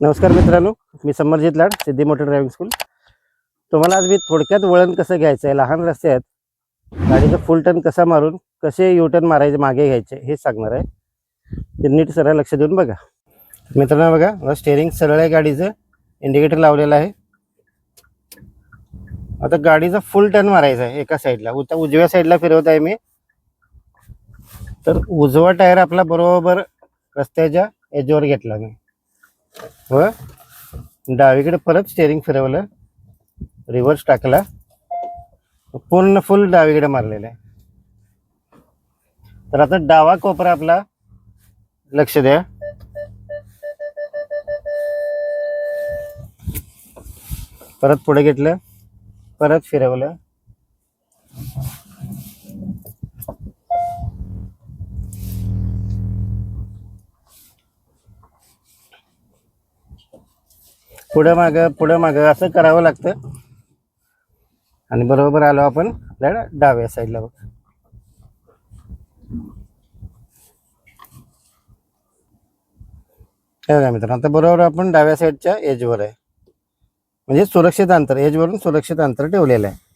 नमस्कार मित्रांनो मी Samarjit Lad Siddhi motor driving school तुम्हाला आज मी थोडक्यात वळण कसं घ्यायचं आहे लहान रस्ते आहेत गाडीचं फुल टर्न कसा मारून कसे यू टर्न मारायचे मागे घ्यायचे हे सांगणार आहे. ते नीट सरळ लक्ष देऊन बघा. मित्रांनो बघा स्टेअरिंग सरळ आहे गाडीचं इंडिकेटर लावलेलं आहे. आता गाडीचा फुल टर्न मारायचा आहे एका साईडला उता उजव्या साईडला फिरवत आहे मी. तर उजवा टायर आपला बरोबर रस्त्याच्या एजवर घेतला मी. व डावीकडे परत स्टेअरिंग फिरवलं. रिव्हर्स टाकला. पूर्ण फुल डावीकडे मारलेलं आहे. तर आता डावा कोपरा आपला. लक्ष द्या. परत पुढे घेतलं. परत फिरवलं. पुढं मागं पुढं मागं असं करावं लागतं. आणि बरोबर आलो आपण आपल्या डाव्या साईडला बघ. बघा मित्रांनो आता बरोबर आपण डाव्या साईडच्या एजवर आहे. म्हणजे सुरक्षित अंतर एजवरून सुरक्षित अंतर ठेवलेलं आहे.